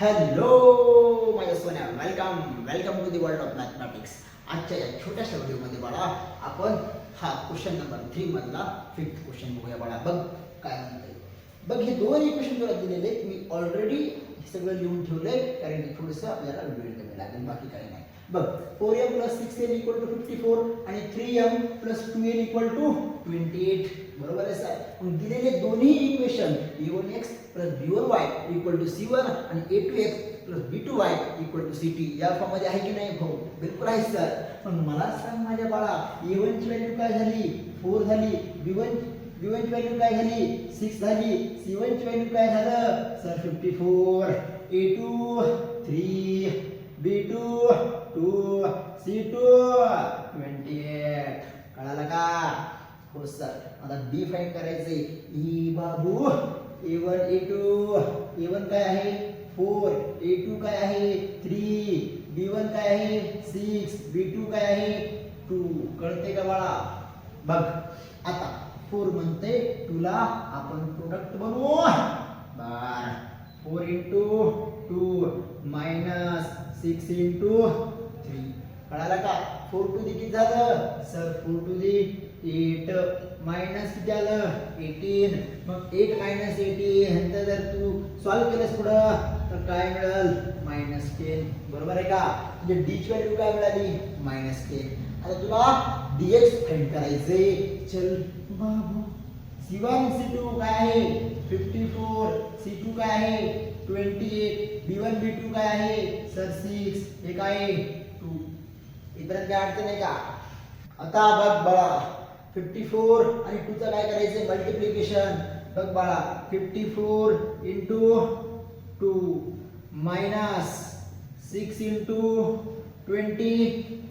Hello माझ्या सोन्या welcome welcome to the world of mathematics आजच्या या छोट्याशा व्हिडिओमध्ये बाळा आपण हा क्वेश्चन नंबर थ्री मधला फिफ्थ क्वेश्चन बघूया बाळा. बघ काय म्हणते बघ हे दोन इक्वेशन तुला दिलेले मी ऑलरेडी हे सगळं लिहून ठेवलंय कारण की थोडंसं आपल्याला वेळ कमी लागेल बाकी काही नाही. बघ four M plus six N equal to fifty four आणि three M plus two N equal to twenty eight बरोबर आहे साहेब? दिलेले दोन्ही equation A X plus B one Y equal to C one आणि A two X plus B two Y equal to C T या फॉर्ममध्ये आहे की नाही? भाऊ बिलकुल आहे सर पण मला सांग माझ्या बाळा ए वनची व्हॅल्यू काय झाली? फोर झाली. बी वन बी वनची व्हॅल्यू काय झाली? सिक्स झाली. सी वनची व्हॅल्यू काय झालं? Sir fifty four A two three B two two C two twenty eight कळालं का? हो सर आता बी फाईन करायचंय. ई बाबू. A one A two A one काय आहे? फोर ए टू काय आहे? थ्री बी वन काय आहे? सिक्स बी टू काय आहे? टू कळते का बाळा? बघ आता फोर म्हणते तुला आपण प्रोडक्ट बनवू. बर. Four into two minus six into three कळालं का? फोर टू दी किती झालं? Sir four two the eight minus किती आलं? एटीन मग एट मायनस एटीन ह्यांचं जर तू सॉल्व्ह केलंस पुढं तर काय मिळेल? मायनस टेन बरोबर आहे का? म्हणजे डीची व्हॅल्यू काय मिळाली? मायनस टेन आता तुला डी एक्स फाईंड करायचे चल. बाबू. सी वन सी टू काय आहे? फिफ्टी फोर सी टू काय आहे? Twenty eight B one B two काय आहे? सर सिक्स हे काय टू इतर काय अडचण आहे का? आता बघ बघा फिफ्टी फोर आणि टूचं काय करायचं मल्टिप्लिकेशन बघ बाळा fifty four into two minus six into twenty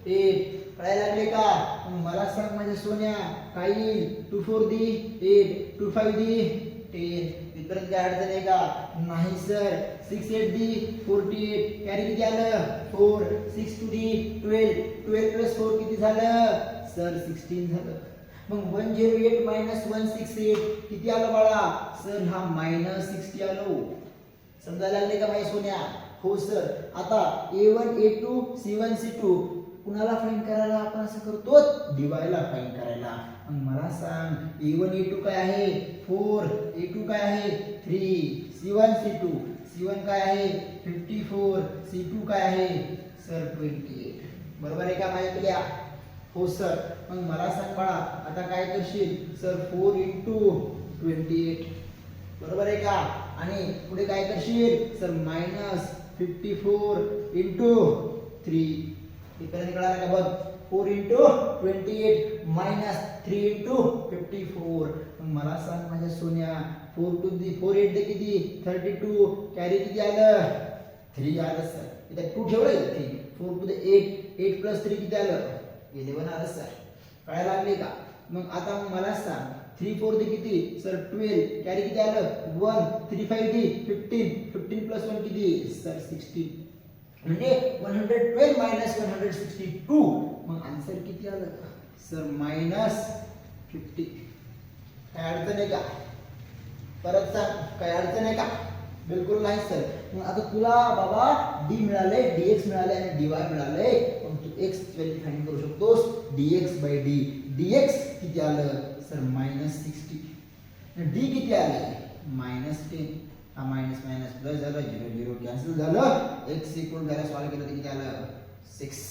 eight कळायला लागले का? मला सांग माझ्या सोन्या काय येईल? Two four the eight two five the ten इथपर्यंत काय अडचण आहे का? नाही sir six eight the forty eight carry किती आलं? Four six two the twelve twelve plus four किती झालं? सर सिक्स्टीन झालं. मग one zero eight minus one six eight किती आलं बाळा? सर हा मायनस सिक्स्टी आलो हो. समजायला लागले का माहिती सोन्या? हो सर. आता A one A two C one C two कुणाला फाईन करायला आपण असं करतो? डिवायला फाईन करायला. मग मला सांग ए वन ए टू काय आहे? फोर ए टू काय आहे? Three C one C two. C one काय आहे? फिफ्टी फोर सी टू काय आहे? Sir twenty eight. बरोबर आहे का माझ्या हो सर मग मला सांग बाळा आता काय करशील? Sir four into twenty eight बरोबर आहे का? आणि पुढे काय करशील? Sir minus fifty four into three इकडे कळालं का बघ? Four into twenty eight minus three into fifty four मग मला सांग माझ्या सोन्या four two the four eight किती? थर्टी टू कॅरी किती आलं? थ्री आलं सर इथे टू ठेवलं three four two the eight eight plus three किती आलं? इलेवन आलं सर कळायला लागले का? मग आता मग मला सांग थ्री फोर दे किती? सर ट्वेल्व कॅरी किती आलं? One three five the fifteen fifteen plus one किती? सर सिक्स्टीन म्हणजे one hundred twelve minus one hundred sixty two मग आन्सर किती आलं? सर मायनस फिफ्टी काय अडचण आहे का? परत सांग काय अडचण आहे का? बिलकुल नाही सर मग आता तुला बाबा डी मिळाले डीएक्स मिळाले आणि डीवाय मिळाले तू एक्स व्हॅल्यू फाइंड करू शकतोस डीएक्स बाय डी डीएक्स किती आलं? सर मायनस सिक्स्टी डी किती आलं? मायनस टेन हा मायनस मायनस प्लस झालं. झिरो झिरो कॅन्सल झालं. एक्स इक्वल जरा सॉल्व केलं तर किती आलं? सिक्स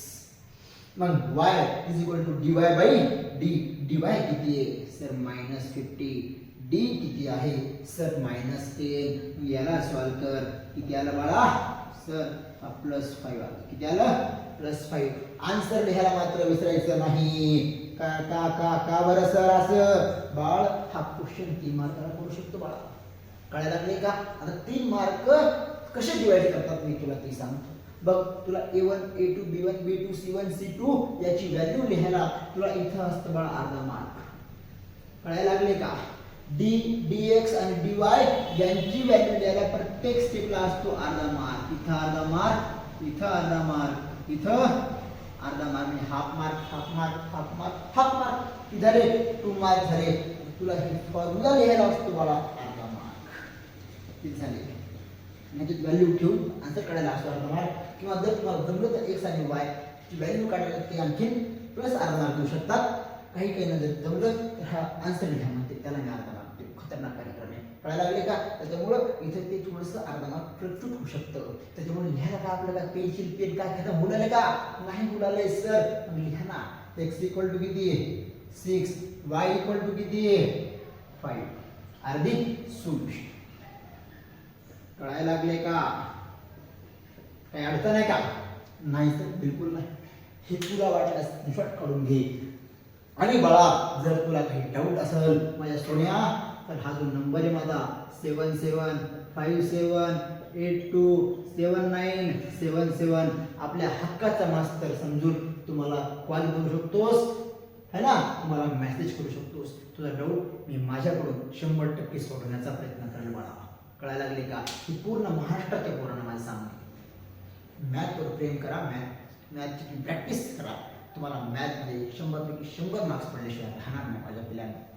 मग Y is equal to D Y by D D Y किती आहे? सर मायनस फिफ्टी डी किती आहे? सर मायनस टेन याला सॉल्व कर. किती आलं बाळा? सर प्लस फाईव्ह आलं. किती आलं? प्लस फाईव्ह आन्सर लिहायला मात्र विसरायचं नाही. का का का का बरं सर असं? बाळ हा क्वेश्चन तीन मार्काला करू शकतो बाळा? कळायला लागले का? आता तीन मार्क कसे डिवाइड करतात मी तुला ते सांगतो. बघ तुला A one A two B one B two C one C two याची व्हॅल्यू लिहायला तुला इथं असतं बाळा अर्धा मार्क कळायला लागले का? डी डी एक्स आणि डी वाय यांची व्हॅल्यू द्यायला प्रत्येक स्टेपला असतो अर्धा मार्क इथं अर्धा मार्क इथं अर्धा मार्क इथं अर्धा मार्क म्हणजे half mark half mark half mark half mark इधर झाले टू मार्क झाले तुला हे फॉर्म्युला लिहायला असतो मला अर्धा मार्क किती झाले? म्हणजे व्हॅल्यू ठेवून आन्सर काढायला असतो अर्धा मार्क किंवा जर तुम्हाला जमलं तर एक्स आणि वाय ची व्हॅल्यू काढायला ते आणखीन. प्लस अर्धा मार्क देऊ शकतात. काही काही नजर जमलं तर हा आन्सर लिहा म्हणते. त्याला मी अर्धा मार्क देऊ खतरनाक कार्यक्रम आहे. कळायला लागले का? त्याच्यामुळं इथं ते थोडंसं अर्धा मार्क होऊ शकतं. त्याच्यामुळे लिहायला का आपल्याला पेन्सिल पेन काय घ्यायला मुलाला का? नाही मुलाला सर मग लिहा ना. एक्स इक्वल टू किती आहे? सिक्स वाय इक्वल टू किती आहे? फाईव्ह अर्धी सूट कळायला लागले का? काही अडचण आहे का? नाही तर बिलकुल नाही. हे तुला वाटल्यास निफट काढून घे. आणि बाळा जर तुला काही डाऊट असेल माझ्या सोन्या तर हा जो नंबर आहे माझा seven seven five seven eight two seven nine seven seven आपल्या हक्काचा मास्तर समजून तुम्हाला कॉल करू शकतोस. है ना? तुम्हाला मेसेज करू शकतोस. तुझा डाऊट मी माझ्याकडून शंभर टक्के सोडवण्याचा प्रयत्न करेल बाळा. कळायला लागले का? की पूर्ण महाराष्ट्राच्या पोरांना माझं सांगणे मॅथवर प्रेम करा मॅथ मॅथची प्रॅक्टिस करा. तुम्हाला मॅथमध्ये शंभरपैकी शंभर मार्क्स पडल्याशिवाय राहणार नाही माझ्या पिल्यांना.